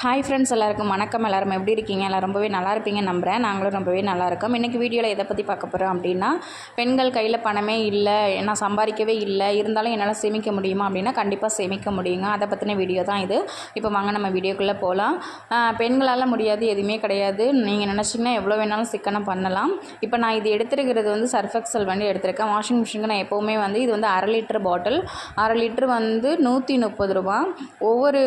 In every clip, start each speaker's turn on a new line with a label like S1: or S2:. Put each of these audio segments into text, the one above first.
S1: Hi friends எல்லாருக்கும் வணக்கம். எல்லாரும் எப்படி இருக்கீங்க? எல்லாம் ரொம்பவே நல்லா இருப்பீங்கன்னு நம்புகிறேன் நாங்களும் ரொம்பவே நல்லா இருக்கோம். இன்றைக்கி வீடியோவில் எதை பற்றி பார்க்க போகிறோம் அப்படின்னா பெண்கள் கையில் பணமே இல்லை நான் சம்பாதிக்கவே இல்லை இருந்தாலும் என்னால் சேமிக்க முடியுமா அப்படின்னா கண்டிப்பாக சேமிக்க முடியுங்க. அதை பற்றின வீடியோ தான் இது. இப்போ வாங்க நம்ம வீடியோக்குள்ளே போகலாம் பெண்களால் முடியாது எதுவுமே கிடையாது. நீங்கள் நினச்சிங்கன்னா எவ்வளோ வேணாலும் சிக்கனம் பண்ணலாம். இப்போ நான் இது எடுத்துருக்கிறது வந்து சர்ஃபெக்சல் வண்டி எடுத்திருக்கேன். வாஷிங் மிஷினுக்கு நான் எப்போவுமே வந்து இது வந்து அரை லிட்டர் பாட்டில் அரை லிட்டர் வந்து நூற்றி முப்பது ரூபா. ஒவ்வொரு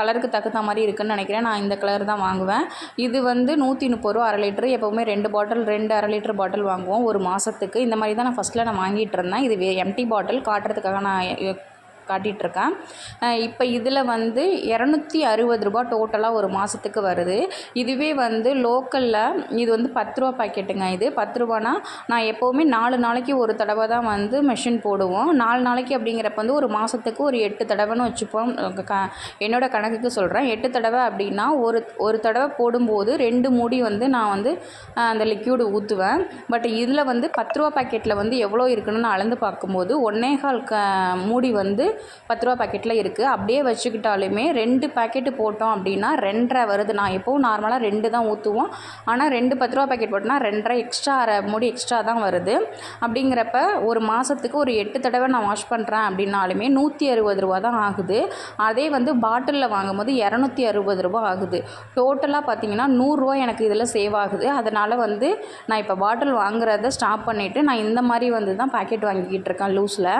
S1: கலருக்கு தகுந்த மாதிரி இருக்குன்னு நினைக்கிறேன். நான் இந்த கலர் தான் வாங்குவேன். இது வந்து நூற்றி முப்பது ரூபா அரை லிட்டரு. எப்போவுமே ரெண்டு பாட்டில் ரெண்டு அரை லிட்டர் பாட்டில் வாங்குவோம் ஒரு மாதத்துக்கு இந்த மாதிரி தான் நான் ஃபஸ்ட்டில் நான் வாங்கிட்டு இருந்தேன். இது எம்டி பாட்டில் காட்டுறதுக்காக நான் காட்டிகிட்ருக்கேன் இப்போ இதில் வந்து இரநூத்தி அறுபது ரூபா டோட்டலாக ஒரு மாதத்துக்கு வருது. இதுவே வந்து லோக்கலில் இது வந்து பத்து ரூபா பாக்கெட்டுங்க இது. பத்து ரூபானா நான் எப்போவுமே நாலு நாளைக்கு ஒரு தடவை தான் வந்து மெஷின் போடுவோம். நாலு நாளைக்கு அப்படிங்கிறப்ப வந்து ஒரு மாதத்துக்கு ஒரு எட்டு தடவைன்னு வச்சுப்போம். க என்னோடய கணக்குக்கு சொல்கிறேன் எட்டு தடவை அப்படின்னா ஒரு ஒரு தடவை போடும்போது ரெண்டு மூடி வந்து நான் வந்து அந்த லிக்யூடு ஊற்றுவேன் பட் இதில் வந்து பத்து ரூபா பாக்கெட்டில் வந்து எவ்வளோ இருக்குன்னு நான் அளந்து பார்க்கும்போது ஒன்னேகால் க மூடி வந்து பத்து ரூபா பாக்கெட்டில் இருக்குது அப்படியே வச்சுக்கிட்டாலுமே ரெண்டு பாக்கெட்டு போட்டோம் அப்படின்னா ரெண்டரை வருது. நான் எப்போவும் நார்மலாக ரெண்டு தான் ஊற்றுவோம் ஆனால் ரெண்டு பத்து ரூபா பாக்கெட் போட்டோன்னா ரெண்டரை எக்ஸ்ட்ரா அரை மூடி எக்ஸ்ட்ரா தான் வருது. அப்படிங்கிறப்ப ஒரு மாதத்துக்கு ஒரு எட்டு தடவை நான் வாஷ் பண்ணுறேன் அப்படின்னாலுமே நூற்றி அறுபது ரூபா தான் ஆகுது. அதே வந்து பாட்டிலில் வாங்கும்போது இரநூத்தி அறுபது ரூபா ஆகுது. டோட்டலாக பார்த்தீங்கன்னா நூறுரூவா எனக்கு இதில் சேவ் ஆகுது. அதனால் வந்து நான் இப்போ பாட்டில் வாங்குறத ஸ்டாப் பண்ணிவிட்டு நான் இந்த மாதிரி வந்து தான் பாக்கெட் வாங்கிக்கிட்டு இருக்கேன் லூஸில்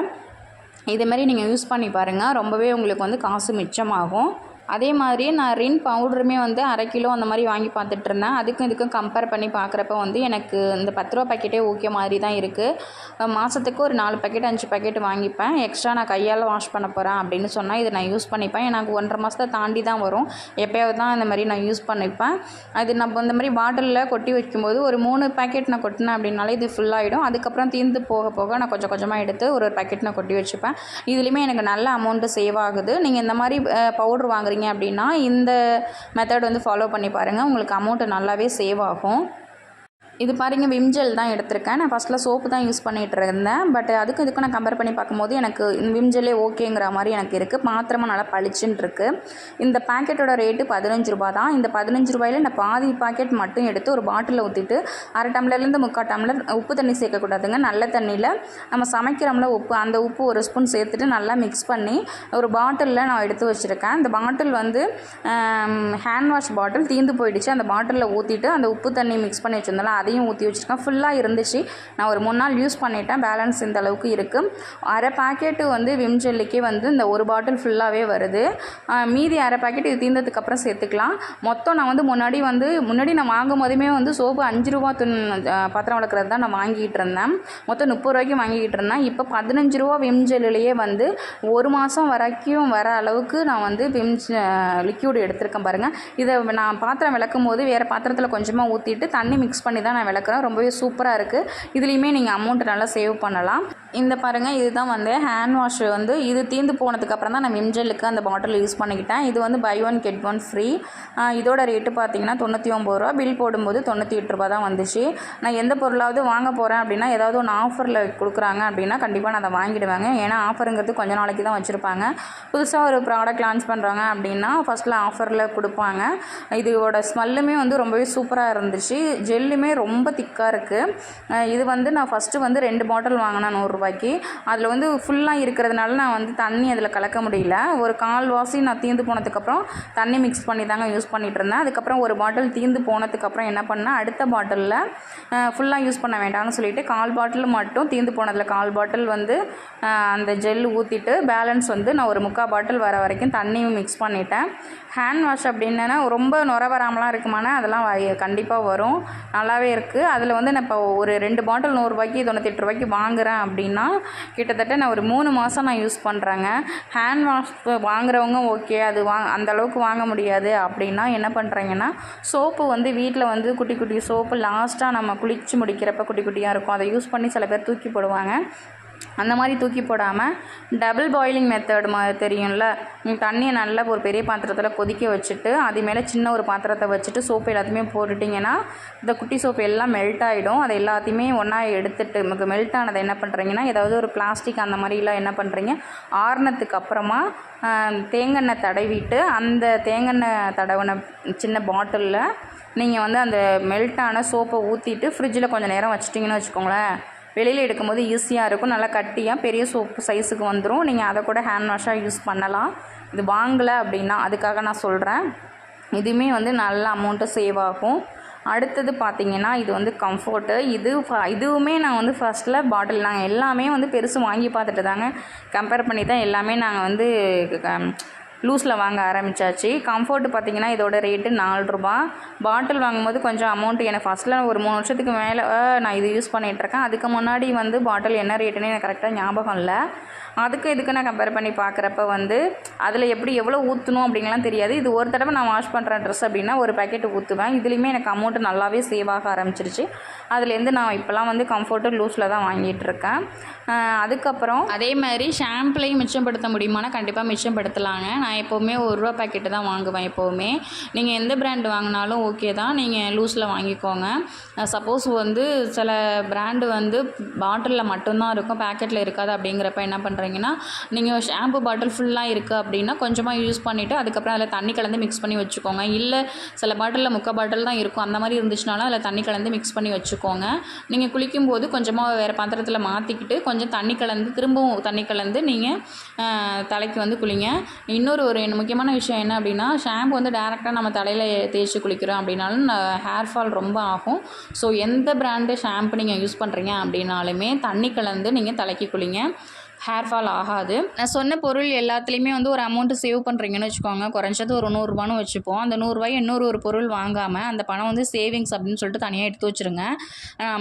S1: இதுமாரி நீங்கள் யூஸ் பண்ணி பாருங்கள் ரொம்பவே உங்களுக்கு வந்து காசு மிச்சமாகும். அதே மாதிரியே நான் ரின் பவுடருமே வந்து அரை கிலோ அந்த மாதிரி வாங்கி பார்த்துட்டு இருந்தேன் அதுக்கும் இதுக்கும் கம்பேர் பண்ணி பார்க்குறப்ப வந்து எனக்கு இந்த பத்து ரூபா பாக்கெட்டே ஓகே மாதிரி தான் இருக்குது மாதத்துக்கு ஒரு நாலு பாக்கெட் அஞ்சு பாக்கெட் வாங்கிப்பேன். எக்ஸ்ட்ரா நான் கையால் வாஷ் பண்ண போகிறேன் அப்படின்னு சொன்னால் இதை நான் யூஸ் பண்ணிப்பேன். எனக்கு ஒன்றரை மாதத்தை தாண்டி தான் வரும். எப்போயாவது தான் இந்த மாதிரி நான் யூஸ் பண்ணிப்பேன். அது நம்ம இந்த மாதிரி பாட்டிலில் கொட்டி வைக்கும்போது ஒரு மூணு பாக்கெட் நான் கொட்டினேன் அப்படின்னாலே இது ஃபுல்லாகிடும் அதுக்கப்புறம் தீர்ந்து போக போக நான் கொஞ்சம் கொஞ்சமாக எடுத்து ஒரு ஒரு பாக்கெட் நான் கொட்டி வச்சுப்பேன். இதுலேயுமே எனக்கு நல்ல அமௌண்ட்டு சேவ் ஆகுது. நீங்கள் இந்த மாதிரி பவுட்ரு வாங்குறீங்க போகிறீங்க அப்படின்னா இந்த மெத்தட் வந்து ஃபாலோ பண்ணி பாருங்கள் உங்களுக்கு அமௌண்ட்டு நல்லாவே சேவ் ஆகும். இது பாருங்க விம் ஜெல் தான் எடுத்திருக்கேன். நான் ஃபஸ்ட்டில் சோப்பு தான் யூஸ் பண்ணிகிட்டு இருந்தேன். பட் அதுக்கும் இதுக்கும் நான் கம்பேர் பண்ணி பார்க்கும்போது எனக்கு விம் ஜெல்லே ஓகேங்கிற மாதிரி எனக்கு இருக்குது பாத்திரமாக நல்லா பளிச்சுன்னு இருக்குது இந்த பேக்கெட்டோட ரேட்டு பதினஞ்சு ரூபா தான். இந்த பதினஞ்சு ரூபாயில் நான் பாதி பாக்கெட் மட்டும் எடுத்து ஒரு பாட்டிலில் ஊற்றிட்டு அரை டம்ளர்லேருந்து முக்கால் டம்ளர் உப்பு தண்ணி சேர்க்கக்கூடாதுங்க நல்ல தண்ணியில் நம்ம சமைக்கிறோம்ல உப்பு அந்த உப்பு ஒரு ஸ்பூன் சேர்த்துட்டு நல்லா மிக்ஸ் பண்ணி ஒரு பாட்டிலில் நான் எடுத்து வச்சுருக்கேன். இந்த பாட்டில் வந்து ஹேண்ட் வாஷ் பாட்டில் தீந்து போயிடுச்சு. அந்த பாட்டிலில் ஊற்றிட்டு அந்த உப்பு தண்ணி மிக்ஸ் பண்ணி வச்சுருந்தாலும் அதையும் ஊற்றி வச்சுருக்கேன். ஃபுல்லாக இருந்துச்சு. நான் ஒரு மூணு நாள் யூஸ் பண்ணிட்டேன். பேலன்ஸ் இந்த அளவுக்கு இருக்குது அரை பாக்கெட்டு வந்து விம் ஜெல்லுக்கே வந்து இந்த ஒரு பாட்டில் ஃபுல்லாகவே வருது. மீதி அரை பேக்கெட் இது தீர்ந்ததுக்கப்புறம் சேர்த்துக்கலாம். மொத்தம் நான் வந்து முன்னாடி வந்து முன்னாடி நான் வாங்கும் போதுமே வந்து சோப்பு அஞ்சு ரூபா துன் பாத்திரம் வளர்க்குறது தான் நான் வாங்கிட்டு இருந்தேன். மொத்தம் முப்பது ரூபாய்க்கு வாங்கிக்கிட்டு இருந்தேன். இப்போ பதினஞ்சு ரூபா விம் ஜெல்லுலேயே வந்து ஒரு மாதம் வரைக்கும் வர அளவுக்கு நான் வந்து விம் லிக்யூடு எடுத்திருக்கேன் பாருங்கள் இதை நான் பாத்திரம் விளக்கும் போது வேறு பாத்திரத்தில் கொஞ்சமாக ஊற்றிட்டு தண்ணி மிக்ஸ் பண்ணி தான் நான் விளக்குறேன். ரொம்பவே சூப்பராக இருக்குது இதுலேயுமே நீங்கள் அமௌண்ட் நல்லா சேவ் பண்ணலாம். இந்த பாருங்கள் இதுதான் வந்து ஹேண்ட் வாஷ் வந்து இது தீர்ந்து போனதுக்கப்புறம் தான் நான் விம்ஜெல்லுக்கு அந்த பாட்டில் யூஸ் பண்ணிக்கிட்டேன். இது வந்து buy one get one free இதோட ரேட்டு பார்த்தீங்கன்னா தொண்ணூற்றி ஒம்பது ரூபா. பில் போடும்போது தொண்ணூற்றி எட்டு ரூபா தான் வந்துச்சு. நான் எந்த பொருளாவது வாங்க போகிறேன் அப்படின்னா ஏதாவது ஒன்று ஆஃபரில் கொடுக்குறாங்க அப்படின்னா கண்டிப்பாக நான் அதை வாங்கிடுவேங்க. ஏன்னா ஆஃபருங்கிறது கொஞ்ச நாளைக்கு தான் வச்சுருப்பாங்க. புதுசாக ஒரு ப்ராடக்ட் லான்ச் பண்ணுறாங்க அப்படின்னா ஃபஸ்ட்டில் ஆஃபரில் கொடுப்பாங்க. இதோட ஸ்மெல்லுமே வந்து ரொம்பவே சூப்பராக இருந்துச்சு. ஜெல்லுமே ரொம்ப திக்காக இருக்குது இது வந்து நான் ஃபஸ்ட்டு வந்து ரெண்டு பாட்டில் வாங்கினேன். ரூபாய்க்கு. அதில் வந்து ஃபுல்லாக இருக்கிறதுனால நான் வந்து தண்ணி அதில் கலக்க முடியல. ஒரு கால் வாசி நான் தீர்ந்து போனதுக்கப்புறம் தண்ணி மிக்ஸ் பண்ணி தாங்க யூஸ் பண்ணிகிட்டு இருந்தேன். அதுக்கப்புறம் ஒரு பாட்டில் தீர்ந்து போனதுக்கப்புறம் என்ன பண்ணால் அடுத்த பாட்டிலில் ஃபுல்லாக யூஸ் பண்ண வேண்டாம்னு சொல்லிவிட்டு கால் பாட்டில் மட்டும் தீர்ந்து போனதில் கால் பாட்டில் வந்து அந்த ஜெல் ஊற்றிட்டு பேலன்ஸ் வந்து நான் ஒரு முக்கால் பாட்டில் வர வரைக்கும் தண்ணியும் மிக்ஸ் பண்ணிட்டேன். ஹேண்ட் வாஷ் அப்படின்னா ரொம்ப நுர வராமலாம் இருக்குமானா அதெல்லாம் கண்டிப்பாக வரும். நல்லாவே இருக்குது அதில் வந்து நான் இப்போ ஒரு ரெண்டு பாட்டில் நூறுரூபாய்க்கு எட்டு ரூபாய்க்கு வாங்குகிறேன் அப்படின்னு அப்படின்னா கிட்டத்தட்ட நான் ஒரு மூணு மாதம் நான் யூஸ் பண்ணுறேங்க ஹேண்ட் வாஷ் வாங்குறவங்க ஓகே அது வா அந்த அளவுக்கு வாங்க முடியாது. அப்படின்னா என்ன பண்ணுறீங்கன்னா சோப்பு வந்து வீட்டில் வந்து குட்டி குட்டி சோப்பு லாஸ்ட்டாக நம்ம குளித்து முடிக்கிறப்ப குட்டி குட்டியாக இருக்கும். அதை யூஸ் பண்ணி சில பேர் தூக்கி போடுவாங்க. அந்த மாதிரி தூக்கி போடாமல் டபுள் பாயிலிங் மெத்தட் மாதிரி தெரியும்ல? தண்ணியை நல்லா ஒரு பெரிய பாத்திரத்தில் கொதிக்க வச்சுட்டு அது மேலே சின்ன ஒரு பாத்திரத்தை வச்சுட்டு சோப்பு எல்லாத்தையுமே போட்டுட்டிங்கன்னா இந்த குட்டி சோப்பு எல்லாம் மெல்ட் ஆகிடும் அதை எல்லாத்தையுமே ஒன்றா எடுத்துட்டு நமக்கு மெல்ட் ஆனதை என்ன பண்ணுறீங்கன்னா ஏதாவது ஒரு பிளாஸ்டிக் அந்த மாதிரிலாம் என்ன பண்ணுறீங்க ஆறுனதுக்கு அப்புறமா தேங்கெண்ணெய் தடவிட்டு அந்த தேங்காய் தடவின சின்ன பாட்டிலில் நீங்கள் வந்து அந்த மெல்ட்டான சோப்பை ஊற்றிட்டு ஃப்ரிட்ஜில் கொஞ்சம் நேரம் வச்சிட்டிங்கன்னு வச்சுக்கோங்களேன். வெளியில் எடுக்கும்போது ஈஸியாக இருக்கும். நல்லா கட்டியாக பெரிய சோப்பு சைஸுக்கு வந்துடும் நீங்கள் அதை கூட ஹேண்ட் வாஷாக யூஸ் பண்ணலாம். இது வாங்கலை அப்படின்னா அதுக்காக நான் சொல்கிறேன் இதுவுமே வந்து நல்ல அமௌண்ட்டு சேவ் ஆகும். அடுத்தது பார்த்தீங்கன்னா இது வந்து கம்ஃபர்ட்டு இது ஃப- இதுவுமே நான் வந்து ஃபஸ்ட்டில் பாட்டில் நாங்கள் எல்லாமே வந்து பெருசு வாங்கி பார்த்துட்டு தாங்க. கம்பேர் பண்ணி தான் எல்லாமே நாங்கள் வந்து லூஸில் வாங்க ஆரம்பிச்சாச்சு. கம்ஃபர்ட் பார்த்தீங்கன்னா இதோட ரேட்டு நாலு ரூபா பாட்டில் வாங்கும்போது கொஞ்சம் அமௌண்ட் எனக்கு ஃபஸ்ட்டில் ஒரு மூணு வருஷத்துக்கு மேலே நான் இது யூஸ் பண்ணிகிட்ருக்கேன் அதுக்கு முன்னாடி வந்து பாட்டில் என்ன ரேட்டுன்னு எனக்கு கரெக்டாக ஞாபகம் இல்லை. அதுக்கு இதுக்கு நான் கம்பேர் பண்ணி பார்க்குறப்ப வந்து அதில் எப்படி எவ்வளோ ஊற்றணும் அப்படிங்கலாம் தெரியாது. இது ஒரு தடவை நான் வாஷ் பண்ணுற ட்ரெஸ் அப்படின்னா ஒரு பேக்கெட் ஊற்றுவேன் இதுலேயுமே எனக்கு அமௌண்ட் நல்லாவே சேவ் ஆக ஆரம்பிச்சிருச்சு. அதுலேருந்து நான் இப்போலாம் வந்து கம்ஃபர்ட்டு லூஸில் தான் வாங்கிட்டுருக்கேன் அதுக்கப்புறம் அதே மாதிரி ஷாம்புலையும் மிச்சப்படுத்த முடியுமானா கண்டிப்பாக மிச்சப்படுத்தலாங்க. நான் எப்போவுமே ஒரு ரூபா பேக்கெட்டு தான் வாங்குவேன் எப்போவுமே. நீங்கள் எந்த பிராண்டு வாங்கினாலும் ஓகே தான். நீங்கள் லூஸில் வாங்கிக்கோங்க. சப்போஸ் வந்து சில பிராண்டு வந்து பாட்டிலில் மட்டும்தான் இருக்கும் பேக்கெட்டில் இருக்காது அப்படிங்கிறப்ப என்ன பண்ணுறீங்கன்னா நீங்கள் ஷாம்பு பாட்டில் ஃபுல்லாக இருக்குது அப்படின்னா கொஞ்சமாக யூஸ் பண்ணிவிட்டு அதுக்கப்புறம் அதில் தண்ணி கலந்து மிக்ஸ் பண்ணி வச்சுக்கோங்க. இல்லை சில பாட்டிலில் முக்கால் பாட்டில் தான் இருக்கும். அந்த மாதிரி இருந்துச்சுனாலும் அதில் தண்ணி கலந்து மிக்ஸ் பண்ணி வச்சுக்கோங்க. நீங்கள் குளிக்கும்போது கொஞ்சமாக வேறு பாத்திரத்தில் மாற்றிக்கிட்டு கொஞ்சம் தண்ணி கலந்து திரும்பவும் தண்ணி கலந்து நீங்கள் தலைக்கு வந்து குளிங்க. இன்னொரு ஒரு முக்கியமான விஷயம் என்ன அப்படின்னா ஷாம்பு வந்து டேரெக்டாக நம்ம தலையில் தேய்ச்சி குளிக்கிறோம் அப்படின்னாலும் ஹேர் ஃபால் ரொம்ப ஆகும். ஸோ எந்த பிராண்டு ஷாம்பு நீங்கள் யூஸ் பண்ணுறீங்க அப்படின்னாலுமே தண்ணி கலந்து நீங்கள் தலைக்கு குளிங்க. ஹேர் ஃபால் ஆகாது. நான் சொன்ன பொருள் எல்லாத்துலேயுமே வந்து ஒரு அமௌண்ட்டு சேவ் பண்ணுறீங்கன்னு வச்சுக்கோங்க. குறைஞ்சது ஒரு நூறுரூபான்னு வச்சுப்போம். அந்த நூறுரூவாய் இன்னொரு ஒரு பொருள் வாங்காமல் அந்த பணம் வந்து சேவிங்ஸ் அப்படின்னு சொல்லிட்டு தனியாக எடுத்து வச்சுருங்க.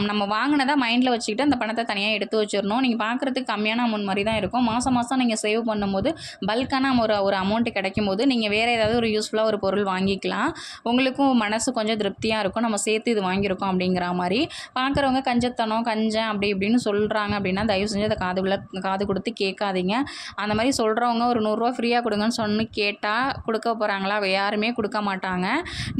S1: நம்ம வாங்கினதை மைண்டில் வச்சுக்கிட்டு அந்த பணத்தை தனியாக எடுத்து வச்சிடணும் நீங்கள் பார்க்குறதுக்கு கம்மியான அமௌண்ட் மாதிரி தான் இருக்கும். மாதம் மாதம் நீங்கள் சேவ் பண்ணும்போது பல்கான ஒரு ஒரு அமௌண்ட் கிடைக்கும் போது நீங்கள் வேறு ஏதாவது ஒரு யூஸ்ஃபுல்லாக ஒரு பொருள் வாங்கிக்கலாம். உங்களுக்கும் மனசு கொஞ்சம் திருப்தியாக இருக்கும். நம்ம சேர்த்து இது வாங்கியிருக்கோம் அப்படிங்கிற மாதிரி. பார்க்குறவங்க கஞ்சத்தனம் கஞ்சன் அப்படி இப்படின்னு சொல்கிறாங்க அப்படின்னா தயவு செஞ்சு அதை காதுக்குள்ள காது கொடுத்து கேட்காதீங்க. அந்த மாதிரி சொல்கிறவங்க ஒரு நூறுரூவா ஃப்ரீயாக கொடுங்கன்னு சொன்னு கேட்டால் கொடுக்க போகிறாங்களா யாருமே கொடுக்க மாட்டாங்க.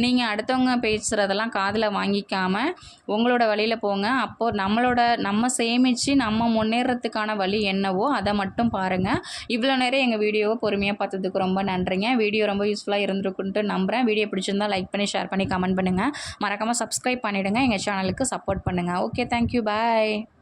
S1: நீங்கள் அடுத்தவங்க பேசுகிறதெல்லாம் காதில் வாங்கிக்காமல் உங்களோட வழியில் போங்க. அப்போது நம்மளோட நம்ம சேமித்து நம்ம முன்னேறத்துக்கான வழி என்னவோ அதை மட்டும் பாருங்கள் இவ்வளோ நேரம் எங்கள் வீடியோவை பொறுமையாக பார்த்ததுக்கு ரொம்ப நன்றிங்க. வீடியோ ரொம்ப யூஸ்ஃபுல்லாக இருந்திருக்குன்ட்டு நம்புகிறேன் வீடியோ பிடிச்சிருந்தா லைக் பண்ணி ஷேர் பண்ணி கமெண்ட் பண்ணுங்கள் மறக்காமல் சப்ஸ்கிரைப் பண்ணிவிடுங்க எங்கள் சேனலுக்கு சப்போர்ட் பண்ணுங்கள் ஓகே தேங்க்யூ பாய்